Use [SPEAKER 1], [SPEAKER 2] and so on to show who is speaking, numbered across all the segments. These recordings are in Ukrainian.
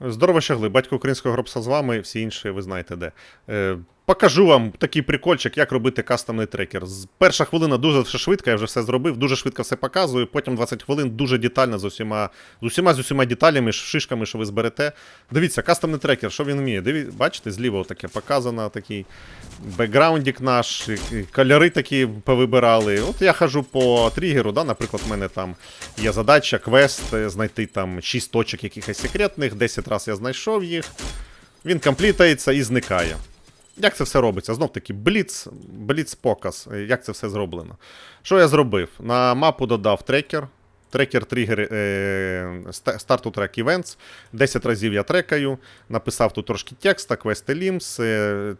[SPEAKER 1] Здорово, щегли, батько українського гробса з вами, всі інші ви знаєте де. Покажу вам такий прикольчик, як робити кастомний трекер. Перша хвилина дуже все швидко, я вже все зробив, дуже швидко все показую. Потім 20 хвилин дуже детально з усіма, з усіма, з усіма деталями, шишками, що ви зберете. Дивіться, кастомний трекер, що він вміє? Диві, бачите, зліва таке показано, такий бекграундік наш, кольори такі повибирали. От я хожу по тригеру, да, наприклад, в мене там є задача, квест, е, знайти там 6 точок якихось секретних, 10 разів я знайшов їх. Він комплітається і зникає. Як це все робиться? Знов таки, бліц, бліц показ. е, Як це все зроблено? Що я зробив? На мапу додав трекер. Трекер тригер е, старту трек events. 10 разів я трекаю. Написав тут трошки текста, квести лімс, е,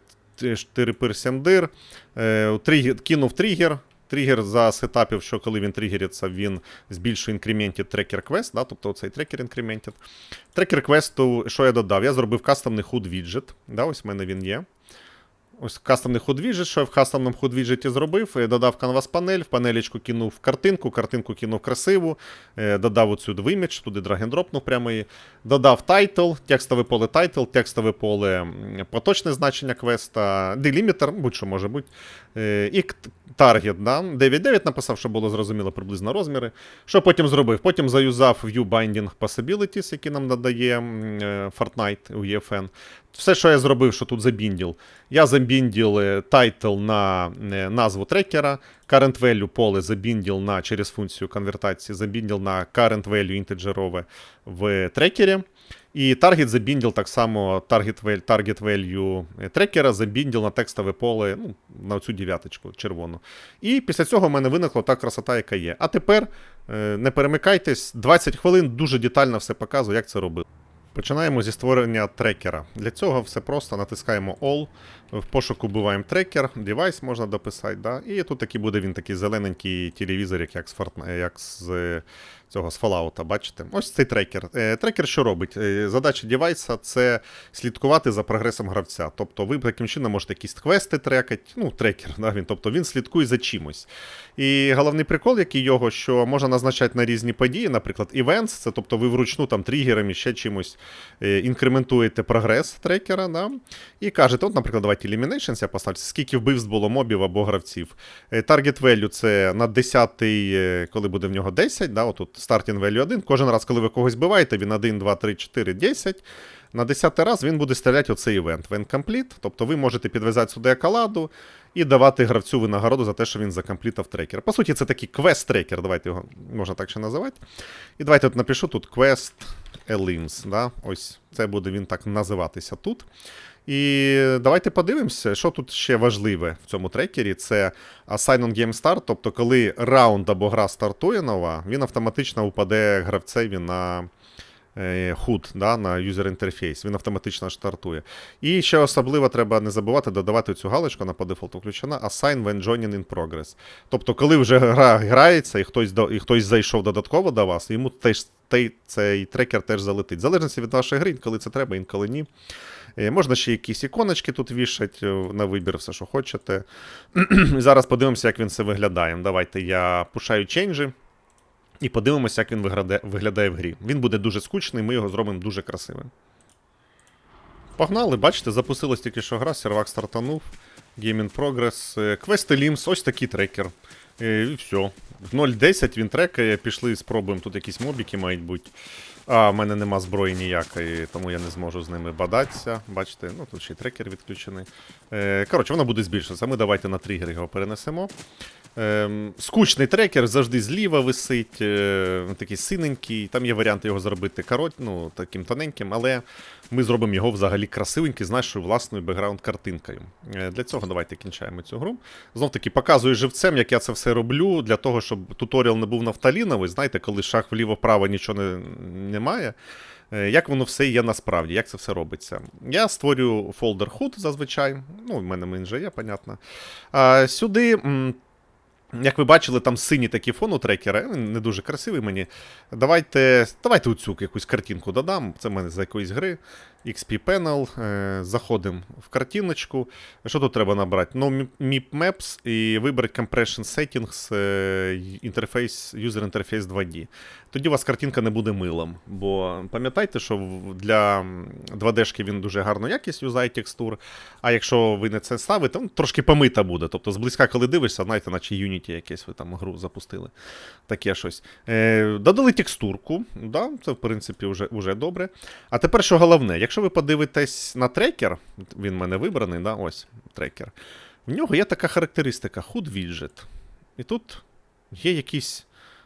[SPEAKER 1] тирипир сямдир. Е, тригер, кинув тригер. Тригер за сетапів, що коли він тригериться, він збільшує інкрементід трекер квест, да, тобто цей трекер інкрементід. Трекер квесту, що я додав? Я зробив кастомний худ віджит. Да, ось в мене він є. Ось кастомний худвіджет, що я в кастомному худвіджеті зробив. Е, Додав canvas панель, в панелечку кинув картинку, картинку кинув красиву, е, додав оцю виміч, туди драгендропнув прямо її. Додав тайтл, текстове поле тайтл, текстове поле поточне значення квеста, делімітер, будь-що може бути. Е, І таргет, да? 9.9 написав, щоб було зрозуміло приблизно розміри. Що потім зробив? Потім заюзав View Binding Possibilities, які нам надає Fortnite у EFN. Все, що я зробив, що тут забінділ. Я забінділ е, тайтл на е, назву трекера, current value поле забінділ на через функцію конвертації, забінділ на current value інтеджерове в трекері. І таргет забінділ так само target value, target value е, трекера забінділ на текстове поле, ну, на цю дев'яточку червону. І після цього в мене виникла та красота, яка є. А тепер не перемикайтесь, 20 хвилин дуже детально все показую, як це робити. Починаємо зі створення трекера. Для цього все просто натискаємо All, в пошуку буваємо трекер, девайс можна дописати. Да? І тут такий буде він такий зелененький телевізор, як з, Fortnite, як з е, цього з Fallout, бачите? Ось цей трекер. Е, Трекер що робить? Е, Задача девайса це слідкувати за прогресом гравця. Тобто ви таким чином можете якісь квести трекати, ну, трекер, да, він, тобто він слідкує за чимось. І головний прикол, який його, що можна назначати на різні події, наприклад, events, це тобто ви вручну там тригерами ще чимось інкрементуєте прогрес трекера, да, і кажете, от, наприклад, давайте Eliminations я поставлю, скільки вбивств було мобів або гравців. Е, Target value це на 10, е, коли буде в нього 10, да, отут starting value 1. Кожен раз, коли ви когось вбиваєте, він 1, 2, 3, 4, 10. На 10 раз він буде стріляти оцей івент. When complete, тобто ви можете підв'язати сюди акаладу і давати гравцю винагороду за те, що він закомплітав трекер. По суті, це такий квест-трекер, давайте його можна так ще називати. І давайте от напишу тут квест Elims. Да? Ось це буде він так називатися тут. І давайте подивимося, що тут ще важливе в цьому трекері. Це Assign on Game Start, тобто коли раунд або гра стартує нова, він автоматично упаде гравцеві на е, HUD, да, на user інтерфейс. Він автоматично стартує. І ще особливо треба не забувати додавати цю галочку, вона по дефолту включена. Assign when joining in progress. Тобто, коли вже гра грається і хтось, і хтось зайшов додатково до вас, йому теж цей трекер теж залетить. В залежності від вашої гри, інколи це треба, інколи ні. Е, Можна ще якісь іконочки тут вішати е, на вибір, все, що хочете. Зараз подивимося, як він це виглядає. Давайте я пушаю ченджі. І подивимося, як він виглядає, виглядає в грі. Він буде дуже скучний, ми його зробимо дуже красивим. Погнали, бачите, запустилась тільки що гра, сервак стартанув. Gaming Progress. е, Квести Limbs, ось такий трекер. І все. В 0.10 він трекає, пішли, спробуємо. Тут якісь мобіки мають бути. А, в мене нема зброї ніякої, тому я не зможу з ними бадатися. Бачите, ну тут ще й трекер відключений. Е, коротше, воно буде збільшуватися. Ми давайте на тригер його перенесемо. Ем, скучний трекер завжди зліва висить, е, такий синенький. Там є варіант його зробити корот, ну, таким тоненьким, але ми зробимо його взагалі красивенький з нашою власною бекграунд-картинкою. Е, для цього давайте кінчаємо цю гру. Знов таки показую живцем, як я це все роблю, для того, щоб туторіал не був нафталіновий. Знаєте, коли шаг вліво-вправо нічого не, немає. Е, Як воно все є насправді, як це все робиться? Я створюю фолдер HUD зазвичай. Ну, в мене він є, понятно. А, сюди. Як ви бачили, там сині такі фон у трекера, не дуже красивий мені. Давайте давайте оцю якусь картинку додам, це в мене з якоїсь гри. XP Panel, е, заходимо в картиночку. Що тут треба набрати? No Map Maps і вибрати Compression Settings, інтерфейс, User Interface 2D. Тоді у вас картинка не буде милом. Бо пам'ятайте, що для 2D-шки він дуже гарну якість юзає текстур. А якщо ви не це ставите, ну, трошки помита буде. Тобто зблизька, коли дивишся, знаєте, наче Unity якесь ви там гру запустили. Таке щось. Е, додали текстурку, да, це в принципі вже, вже добре. А тепер що головне, якщо ви подивитесь на трекер, він в мене вибраний, да, ось трекер. В нього є така характеристика Hood Widget. І тут є якісь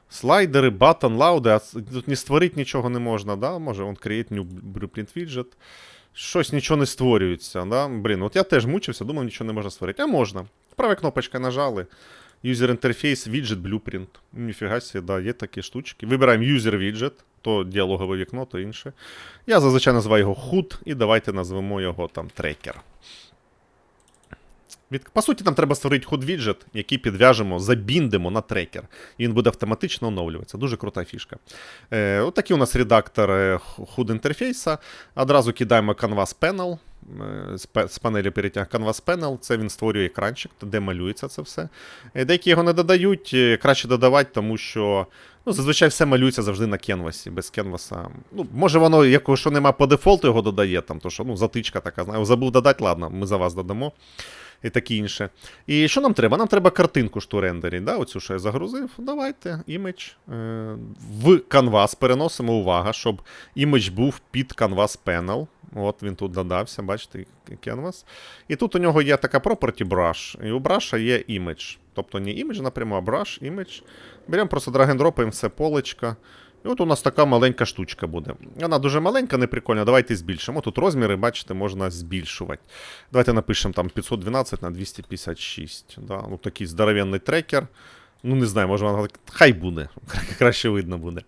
[SPEAKER 1] слайдери, button, лауди, а тут не створити нічого не можна, да? може он create new blueprint widget. Щось нічого не створюється. Да? Блін, от я теж мучився, думав, нічого не можна створити. А можна. Права кнопочка нажали. User Interface, widget, blueprint. Ніфіга себе, да, є такі штучки. Вибираємо user widget, то діалогове вікно, то інше. Я зазвичай називаю його HUD, і давайте назвемо його там трекер. Від... По суті, нам треба створити HUD widget, який підв'яжемо, забіндимо на трекер. І він буде автоматично оновлюватися. Дуже крута фішка. Е, от у нас редактор е, HUD інтерфейса. Одразу кидаємо Canvas Panel. Е, З, панелі перетяг Canvas Panel, це він створює екранчик, де малюється це все. Е, Деякі його не додають, е, краще додавати, тому що ну, зазвичай все малюється завжди на кенвасі. Без кенваса. Ну, може, воно, якщо що нема по дефолту, його додає, там, то що ну, затичка така, знаю, забув додати, ладно, ми за вас додамо. І таке інше. І що нам треба? Нам треба картинку ж ту рендері, да? оцю, що я загрузив. Давайте, імідж. В Canvas переносимо увага, щоб імідж був під Canvas Panel. От він тут додався, бачите, Canvas. І тут у нього є така property brush, і у brush є image. Тобто не image напряму, а brush, image. Беремо просто драг-н-дропаємо все полечко. І от у нас така маленька штучка буде. Вона дуже маленька, не прикольна. Давайте збільшимо. Тут розміри, бачите, можна збільшувати. Давайте напишемо там 512 на 256. Да? Ну, такий здоровенний трекер. Ну, не знаю, може вона хай буде. Краще видно буде.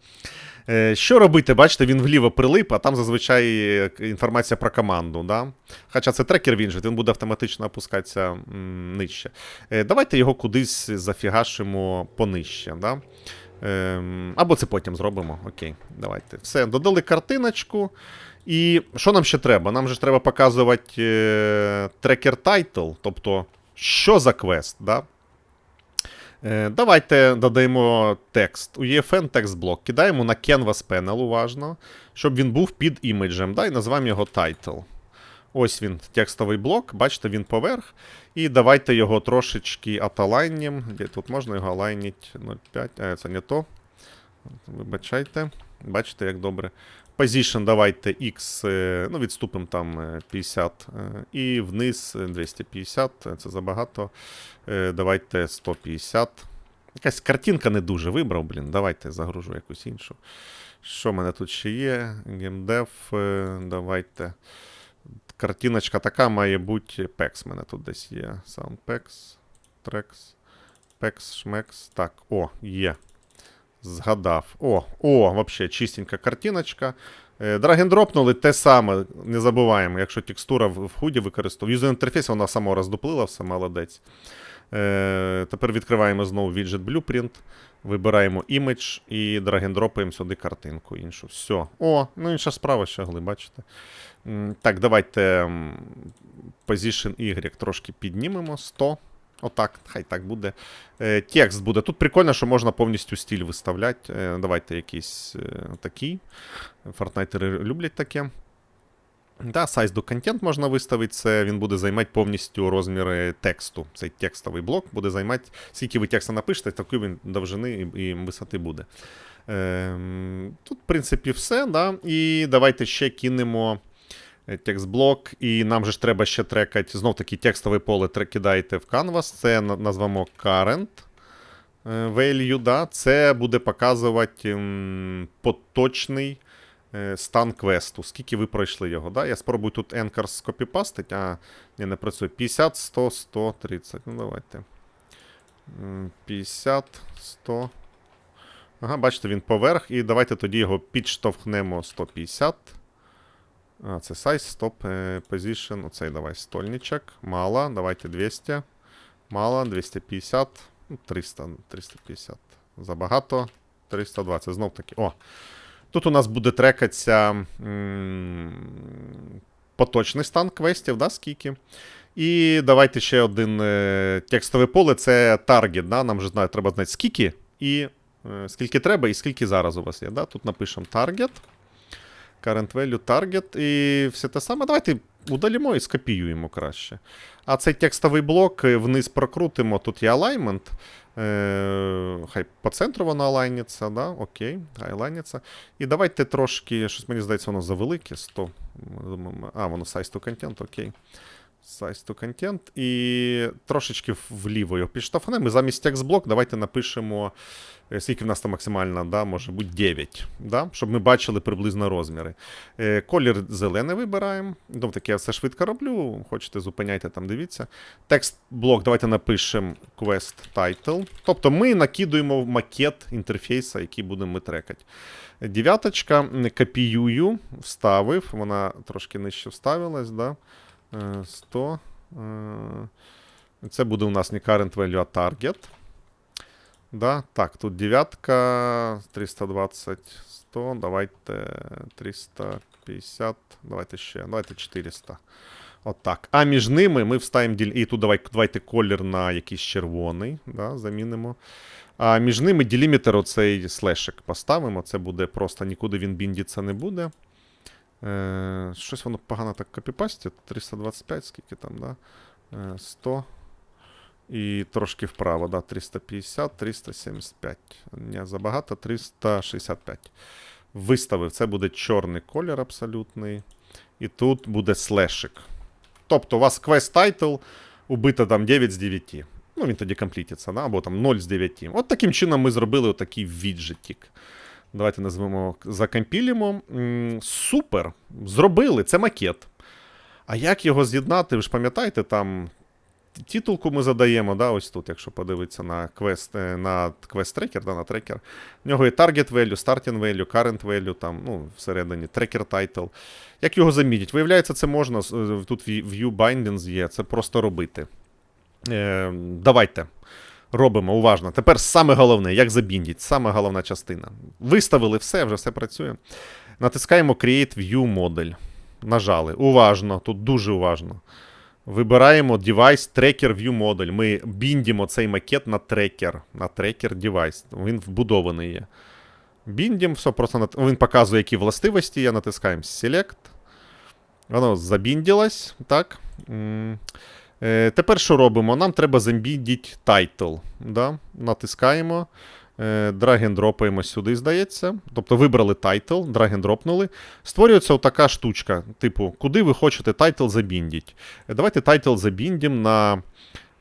[SPEAKER 1] Е, Що робити? Бачите, він вліво прилип, а там зазвичай е, інформація про команду. Да? Хоча це трекер він він буде автоматично опускатися нижче. Е, Давайте його кудись зафігашимо понижче. Да? Ем, або це потім зробимо. Окей, давайте. Все, додали картиночку. І що нам ще треба? Нам же треба показувати трекер тайтл, тобто, що за квест. Да? Е, давайте додаємо текст. У EFN текст блок. Кидаємо на Canvas Panel уважно, щоб він був під іміджем. Да? І називаємо його title. Ось він, текстовий блок, бачите, він поверх. І давайте його трошечки аталайнім. Тут можна його алайнити 0,5. А, це не то. Вибачайте. Бачите, як добре. Position давайте X, е, ну, відступимо там е, 50. е, І вниз е, 250, е, це забагато. Е, Давайте 150. Якась картинка не дуже вибрав, блін. Давайте загружу якусь іншу. Що в мене тут ще є? Е, давайте. Картиночка така має бути. PEX в мене тут десь є. SoundPEX, Trex, PEX, Шмекс. Так, о, є. Згадав. О, о, вообще чистенька картиночка. Е, Драгендропнули те саме, не забуваємо, якщо текстура в, худі використовує. Юзер інтерфейс вона сама роздуплила, все молодець. Е, тепер відкриваємо знову widget Blueprint, вибираємо image і драгендропаємо сюди картинку іншу. Все. О, ну інша справа щагли, бачите. Так, давайте Position Y трошки піднімемо 100. Отак, хай так буде. Е, текст буде. Тут прикольно, що можна повністю стиль виставляти. Е, давайте якийсь е, такий. Фортнайтери люблять таке. Да, size до контент можна виставити. Це він буде займати повністю розміри тексту. Цей текстовий блок буде займати. Скільки ви текста напишете, такої він довжини і, висоти буде. Ем, тут, в принципі, все. Да? І давайте ще кинемо текст-блок. І нам же ж треба ще трекати. Знов таки текстове поле трек кидаєте в Canvas. Це на- назвемо current е, value. Да? Це буде показувати поточний е, стан квесту. Скільки ви пройшли його. Да? Я спробую тут Anchor скопіпастити, а ні, не працює. 50, 100, 130. Ну, давайте. 50, 100. Ага, бачите, він поверх. І давайте тоді його підштовхнемо 150. А, це size, stop, е, position. Оцей давай стольничок. Мало. Давайте 200. Мало, 250. Ну, 300, 350. Забагато. 320. Знов таки. О. Тут у нас буде трекатися поточний стан квестів, да, скільки. І давайте ще один е, текстове поле це таргет. Да? Нам вже треба знати скільки і е, скільки треба, і скільки зараз у вас є. Да? Тут напишемо target. Current value target і все те саме. Давайте удалімо і скопіюємо краще. А цей текстовий блок е, вниз прокрутимо. Тут є alignment. Е, хай по центру воно алайниться, да? окей, хай алайниться. І давайте трошки, щось мені здається, воно завелике. 100. А, воно size to content, окей. Size to content. І трошечки вліво його підштовхнемо. І замість текст-блок давайте напишемо, е, скільки в нас там максимально, да, може бути 9, да? щоб ми бачили приблизно розміри. Е, колір зелений вибираємо. Ну, таке я все швидко роблю. Хочете, зупиняйте там, дивіться. Текст-блок давайте напишемо quest title. Тобто ми накидуємо в макет інтерфейса, який будемо ми трекати. Дев'яточка, копіюю, вставив, вона трошки нижче вставилась, да? Е, 100. е, Це буде у нас не current value, а target. Да? Так, тут дев'ятка, 320, 100, давайте 350, давайте ще, давайте 400. Отак. А між ними ми вставимо діль... І тут давай, давайте колір на якийсь червоний, да, замінимо. А між ними делімітер оцей слешик поставимо. Це буде просто нікуди він біндіться не буде. Е, щось воно погано так копіпастить. 325, скільки там, да? Е, 100. І трошки вправо, да, 350, 375. Не забагато, 365. Виставив. Це буде чорний колір абсолютний. І тут буде слешик. Тобто у вас квест тайтл убито там 9 з 9. Ну, він тоді комплітиться, да? або там 0 з 9. От таким чином ми зробили отакий віджитік. Давайте назвемо, закомпілимо. М, Супер! Зробили, це макет. А як його з'єднати? Ви ж пам'ятаєте, там титулку ми задаємо, да, ось тут, якщо подивитися на квест, е, на квест трекер, да, на трекер. В нього є target value, starting value, current value, там, ну, всередині, tracker title. Як його замітять? Виявляється, це можна. е, Тут view bindings є, це просто робити. Е, давайте. Робимо уважно. Тепер саме головне, як забіндіть, саме головна частина. Виставили все, вже все працює. Натискаємо Create View Model. Нажали. Уважно, тут дуже уважно. Вибираємо Device Tracker View Model. Ми біндімо цей макет на трекер. На трекер девайс. Він вбудований є. Біндім, все, просто нат... він показує, які властивості є. Натискаємо Select. Воно забінділось. Так. Е, тепер що робимо? Нам треба забіндити title. Да? Натискаємо. Е, сюди, здається. Тобто вибрали title, драг-н-дропнули. Створюється така штучка, типу, куди ви хочете title забіндіть. Е, Давайте title забіндім на.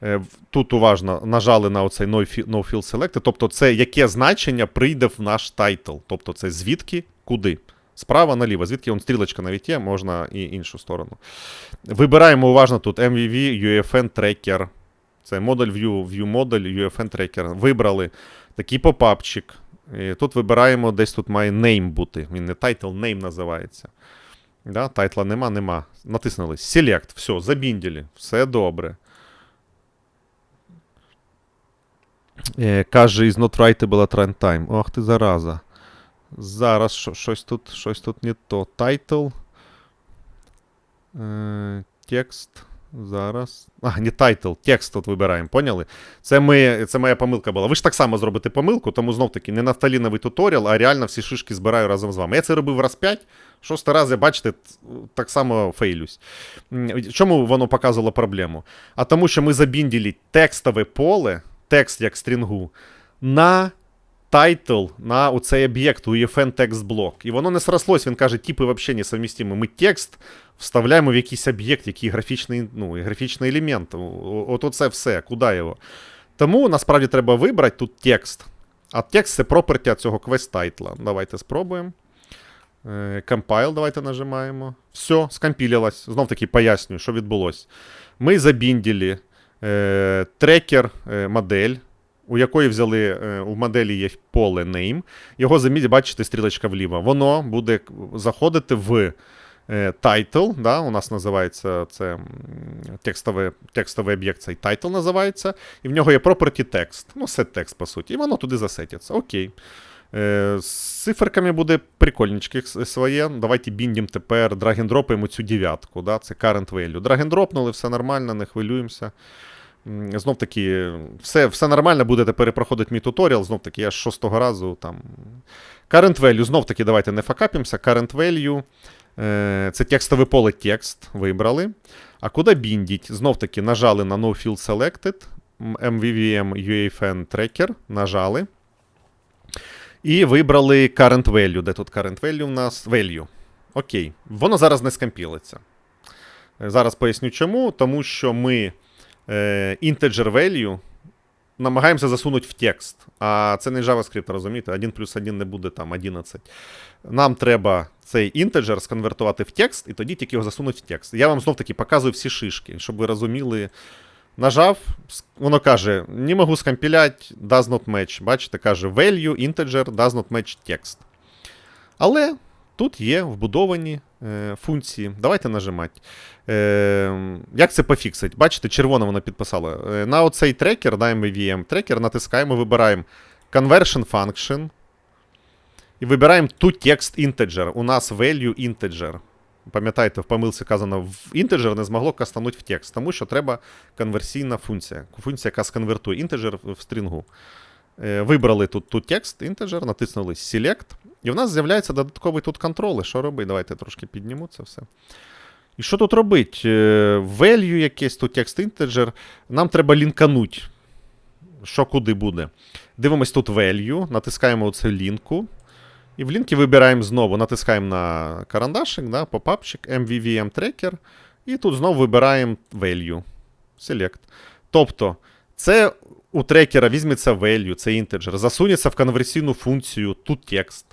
[SPEAKER 1] е, Тут уважно нажали на оцей no field select, тобто це яке значення прийде в наш title. Тобто це звідки, куди. Справа наліво, звідки он стрілочка навіть є, можна і іншу сторону. Вибираємо уважно тут MVV UEFN Tracker. Це модуль View, View Model, UEFN Tracker. Вибрали такий попапчик. І тут вибираємо, десь тут має name бути. Він не title, name називається. Да, тайтла нема, нема. Натиснули. Select. Все, забінділі. Все добре. Е, каже, is not writable at runtime. Ох ти зараза. Зараз щось тут, щось тут не то. Title. Е, текст. Зараз. А, не тайтл, текст тут вибираємо, поняли? Це, ми, це моя помилка була. Ви ж так само зробите помилку, тому знов таки не нафталіновий туторіал, а реально всі шишки збираю разом з вами. Я це робив раз 5, шостий раз, я бачите, так само фейлюсь. Чому воно показувало проблему? А тому, що ми забіндили текстове поле, текст як стрінгу, на тайтл на оцей об'єкт UEFN текст блок. І воно не срослось, він каже, типи взагалі несовмістимі. Ми текст вставляємо в якийсь об'єкт, який графічний, ну, графічний елемент. От оце все, куди його. Тому насправді треба вибрати тут текст. А текст це пропертя цього квест тайтла. Давайте спробуємо. Е, Compile, давайте нажимаємо. Все, скомпілилось. Знов таки пояснюю, що відбулося. Ми забіндили е, трекер е, модель, у якої взяли е, у моделі є поле name. Його заміть, бачите, стрілочка вліво. Воно буде заходити в е, title, да, у нас називається це м, текстовий, об'єкт, цей title називається, і в нього є property text, ну, set text, по суті, і воно туди засетиться. Окей. Е, з циферками буде прикольнички своє. Давайте біндім тепер, драгендропаємо цю дев'ятку. Да? Це current value. Драгендропнули, все нормально, не хвилюємося. Знов таки, все, все нормально, будете перепроходити мій туторіал. Знов таки, я з шостого разу там. Current value, знов таки, давайте не факапімося. Current value. Е, це текстове поле текст вибрали. А куди біндіть? Знов таки нажали на No Field Selected, MVVM UEFN Tracker, нажали. І вибрали current value. Де тут current value у нас? Value. Окей. Воно зараз не скампілиться. Е, Зараз поясню чому. Тому що ми е, integer value намагаємося засунути в текст. А це не JavaScript, розумієте? 1 плюс 1 не буде там 11. Нам треба цей інтеджер сконвертувати в текст, і тоді тільки його засунути в текст. Я вам знов таки показую всі шишки, щоб ви розуміли. Нажав, воно каже: не можу скомпіляти, does not match. Бачите, каже value, integer, does not match text. Але тут є вбудовані функції. Давайте нажимати. Е, як це пофіксить? Бачите, червоно воно підписало. Е, на оцей трекер, на MVVM трекер, натискаємо, вибираємо Conversion Function. І вибираємо to text integer. У нас value integer. Пам'ятаєте, в помилці казано, в integer не змогло кастануть в текст, тому що треба конверсійна функція. Функція, яка сконвертує integer в стрінгу. Е, Вибрали тут тут текст, integer, натиснули Select. І в нас з'являється додатковий тут контроль. Що робити? Давайте трошки підніму це все. І що тут робить? Е, Value якесь, тут текст integer. Нам треба лінкануть. Що куди буде. Дивимось тут value, натискаємо оцю лінку. І в лінки вибираємо знову, натискаємо на карандашик, да, попапчик, MVVM Tracker. І тут знову вибираємо value. Select. Тобто, це у трекера візьметься value, це інтеджер, засунеться в конверсійну функцію тут текст.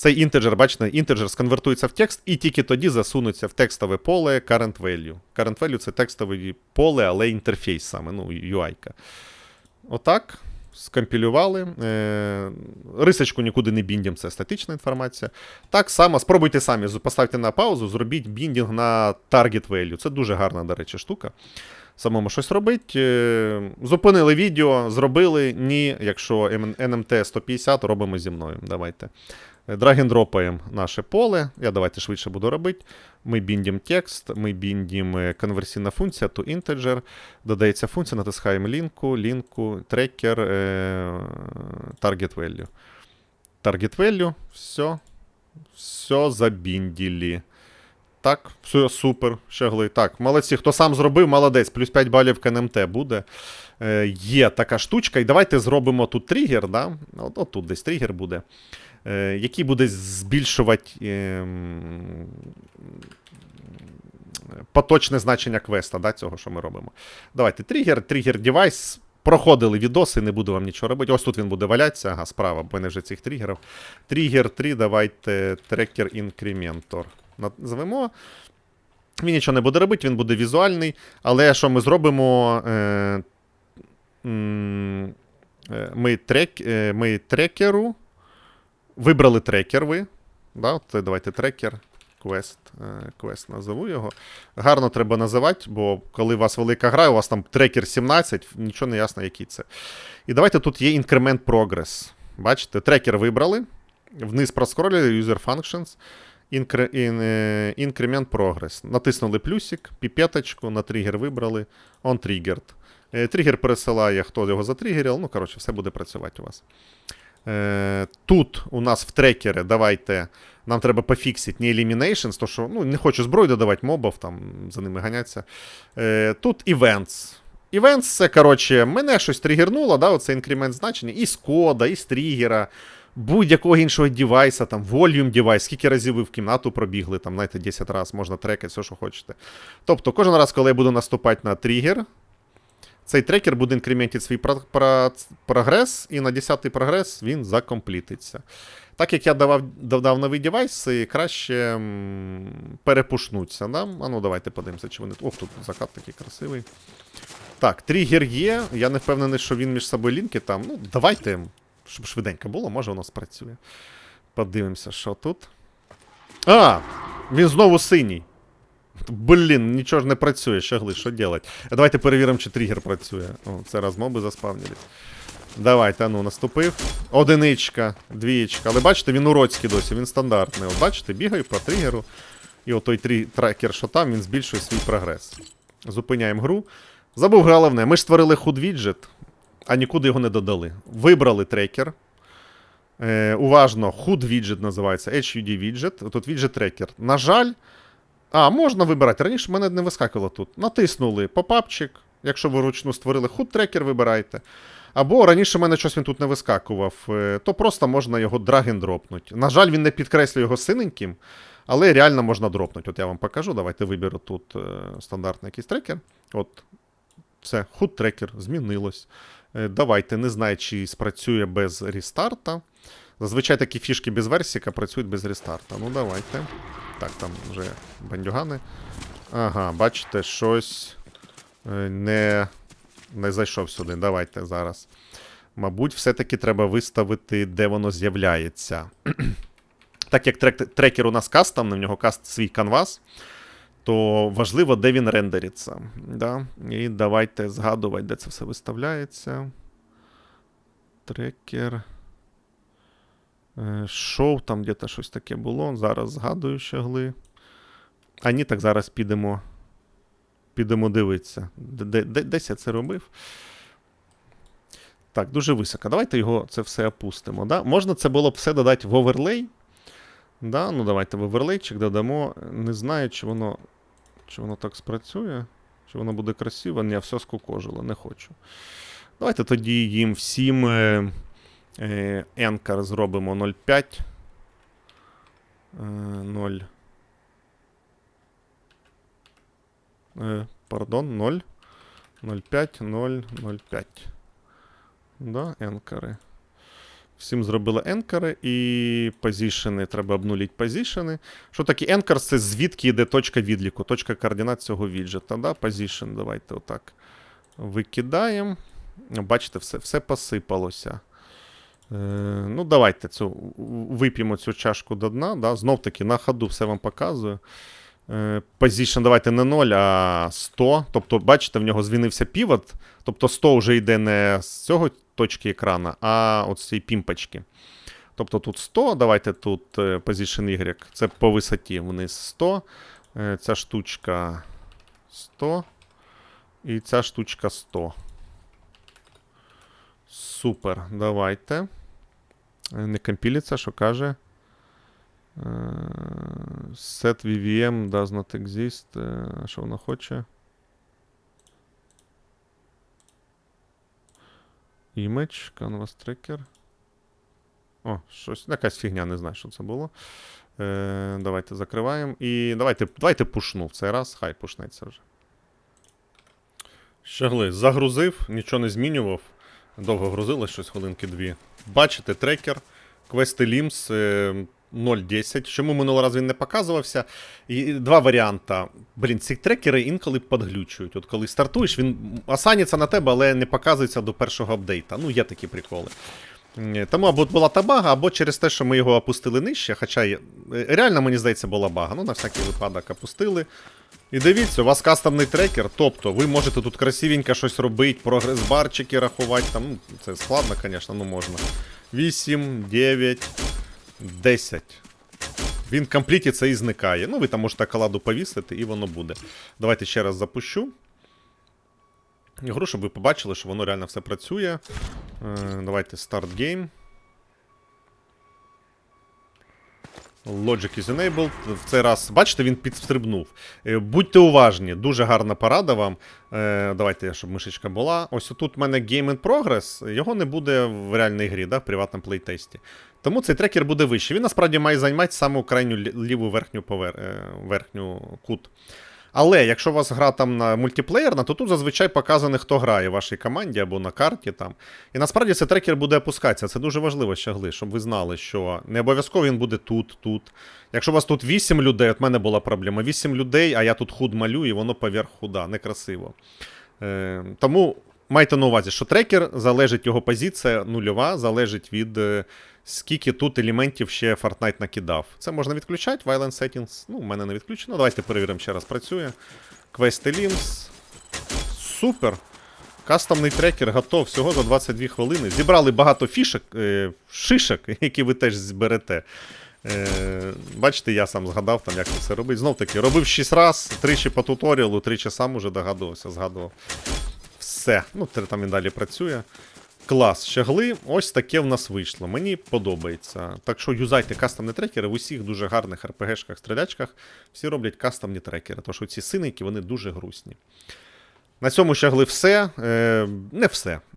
[SPEAKER 1] Цей інтеджер, бачите, інтеджер сконвертується в текст, і тільки тоді засунуться в текстове поле current value. Current value це текстове поле, але інтерфейс саме, ну, UI-ка. Отак. Скомпілювали. Е, рисочку нікуди не біндім, це статична інформація. Так само, спробуйте самі, поставте на паузу, зробіть біндінг на target value. Це дуже гарна, до речі, штука. Самому щось робить. Е, зупинили відео, зробили. Ні, якщо NMT 150, робимо зі мною. Давайте. Драгендропаємо наше поле. Я давайте швидше буду робити. Ми біндім текст, ми біндім е, конверсійна функція, to integer. Додається функція, натискаємо лінку, лінку, трекер, е, target value. Target value, все. Все забінділі. Так, все супер, щегли. Так, молодці. Хто сам зробив, молодець. Плюс 5 балів КНМТ буде. Е, є така штучка. І давайте зробимо тут тригер. Да? От, от тут десь тригер буде. Е, який буде збільшувати ем, поточне значення квеста, да, цього, що ми робимо. Давайте тригер, тригер девайс. Проходили відоси, не буду вам нічого робити. Ось тут він буде валятися, ага, справа, бо мене вже цих тригерів. Тригер 3, давайте трекер інкрементор. Назвемо. Він нічого не буде робити, він буде візуальний. Але що ми зробимо? Е, е, ми, трек, ми трекеру. Вибрали трекер ви. Да, от давайте трекер. Квест, е, квест назову його. Гарно треба називати, бо коли у вас велика гра, у вас там трекер 17, нічого не ясно, який це. І давайте тут є increment progress. Бачите, трекер вибрали. Вниз проскролили user functions. Incre- in, е, increment progress. Натиснули плюсик, піпеточку, на тригер вибрали. On triggered. Е, Тригер пересилає, хто його затригерив. Ну, коротше, все буде працювати у вас. Е, Тут у нас в трекері давайте. Нам треба пофіксити не eliminations, то що ну, не хочу зброю додавати мобів, там за ними ганяться. Е, Тут events. Events це, коротше, мене щось тригернуло, да, оце інкремент значення, і з кода, і з тригера, будь-якого іншого девайса, там, volume девайс, скільки разів ви в кімнату пробігли, там, знаєте, 10 разів можна трекати, все, що хочете. Тобто, кожен раз, коли я буду наступати на тригер, цей трекер буде інкрементити свій про- про- прогрес, і на 10-й прогрес він закомплітиться. Так як я давав, додав новий девайс, і краще перепушнуться. Да? А ну давайте подивимося, чи вони. Ох, тут закат такий красивий. Так, тригер є. Я не впевнений, що він між собою лінки там. Ну, давайте, щоб швиденько було, може воно спрацює. Подивимося, що тут. А! Він знову синій. Блін, нічого ж не працює, щагли, що делать? Давайте перевіримо, чи тригер працює. О, це раз моби заспавнились. Давайте, ну, наступив. Одиничка, двієчка. Але бачите, він уроцький досі, він стандартний. От бачите, бігаю по тригеру. І отой трі- трекер, що там, він збільшує свій прогрес. Зупиняємо гру. Забув головне, ми ж створили худ віджит, а нікуди його не додали. Вибрали трекер. Е, уважно, HUD віджит називається, HUD віджит. Тут віджит трекер. На жаль, а, можна вибирати. Раніше мене не вискакувало тут. Натиснули попапчик. Якщо ви вручну створили HUD трекер, вибирайте. Або раніше в мене щось він тут не вискакував, е, то просто можна його драг-н-дропнути. На жаль, він не підкреслює його синеньким, але реально можна дропнути. От я вам покажу. Давайте виберу тут е, стандартний якийсь трекер. От, все, HUD трекер змінилось. Е, Давайте, не знаю, чи спрацює без рестарта. Зазвичай такі фішки без версіка працюють без рестарта. Ну, давайте. Так, там вже бандюгани. Ага, бачите, щось е, не, не зайшов сюди. Давайте зараз. Мабуть, все-таки треба виставити, де воно з'являється. так як трек, трекер у нас кастомний, в нього каст свій канвас, то важливо, де він рендериться. Да? І давайте згадувати, де це все виставляється. Трекер. Е, Шоу, там де-то щось таке було. Зараз згадую щогли. А ні, так зараз підемо. Підемо дивитися. Де- де- де- Десь я це робив. Так, дуже високо. Давайте його це все опустимо. Да? Можна це було б все додати в оверлей. Да? Ну, давайте в оверлейчик додамо. Не знаю, чи воно, чи воно так спрацює. Чи воно буде красиво. Ні, все скукожило, не хочу. Давайте тоді їм всім. Е, Е, Anchor зробимо 0,5. Е, 0. Е, пардон, 0. 0,5, 0, 0,5. Да, енкери. Всім зробили енкери і позішени. Треба обнулити позішени. Що таке енкер? Це звідки йде точка відліку, точка координат цього віджета. Да? Position, давайте отак. Викидаємо. Бачите, все, все посипалося. Е, ну, давайте цю, вип'ємо цю чашку до дна. Да? Знов таки на ходу все вам показую. Е, Position давайте не 0, а 100. Тобто, бачите, в нього звінився півот. Тобто 100 вже йде не з цього точки екрана, а от з цієї пімпочки. Тобто тут 100, давайте тут е, Position Y. Це по висоті вниз 100. Е, Ця штучка 100. І ця штучка 100. Супер, давайте. Е, Не компілиться, що каже. Е, Set VVM does not exist. Е, Що воно хоче? Image, Canvas Tracker. О, щось. Якась фігня, не знаю, що це було. Е, давайте закриваємо. І давайте, давайте пушну в цей раз, хай пушнеться вже. Щегли, загрузив, нічого не змінював. Довго грузилось, щось хвилинки дві. Бачите, трекер, квести Limbs е, 0.10. Чому минулого разу він не показувався? І два варіанти. Блін, ці трекери інколи подглючують. От коли стартуєш, він осаняться на тебе, але не показується до першого апдейта. Ну, є такі приколи. Е, Тому або була та бага, або через те, що ми його опустили нижче. Хоча е, реально, мені здається, була бага. Ну, на всякий випадок опустили. І дивіться, у вас кастомний трекер, тобто ви можете тут красивенько щось робити, прогрес-барчики рахувати. Там, ну, це складно, звісно, ну можна. 8, 9, 10. Він комплітиться і зникає. Ну, ви там можете коладу повісити, і воно буде. Давайте ще раз запущу. Гру, щоб ви побачили, що воно реально все працює. Е, давайте Start Game. Logic is enabled. В цей раз, бачите, він підстрибнув. Е, Будьте уважні, дуже гарна порада вам. Е, давайте, щоб мишечка була. Ось тут в мене Game in Progress. Його не буде в реальній грі, да, в приватному плейтесті. Тому цей трекер буде вищий. Він насправді має займати саму крайню ліву верхню, повер... верхню кут. Але якщо у вас гра там на мультиплеєрна, то тут зазвичай показано, хто грає в вашій команді або на карті там. І насправді цей трекер буде опускатися. Це дуже важливо, щагли, щоб ви знали, що не обов'язково він буде тут, тут. Якщо у вас тут 8 людей, от мене була проблема. 8 людей, а я тут худ малюю, і воно поверх худа, некрасиво. Е, тому майте на увазі, що трекер залежить його позиція нульова, залежить від. е, Скільки тут елементів ще Fortnite накидав. Це можна відключати, Violent Settings. Ну, у мене не відключено. Давайте перевіримо ще раз працює. Quest Limbs. Супер. Кастомний трекер готов всього за 22 хвилини. Зібрали багато фішок, е, шишок, які ви теж зберете. Е, бачите, я сам згадав, там, як це все робить. Знов таки, робив 6 раз, тричі по туторіалу, тричі сам уже догадувався, згадував. Все. Ну, там він далі працює. Клас, щагли, ось таке в нас вийшло. Мені подобається. Так що юзайте кастомні трекери в усіх дуже гарних РПГшках, стрілячках. Всі роблять кастомні трекери, тому що ці синики вони дуже грустні. На цьому щагли все. Е, не все.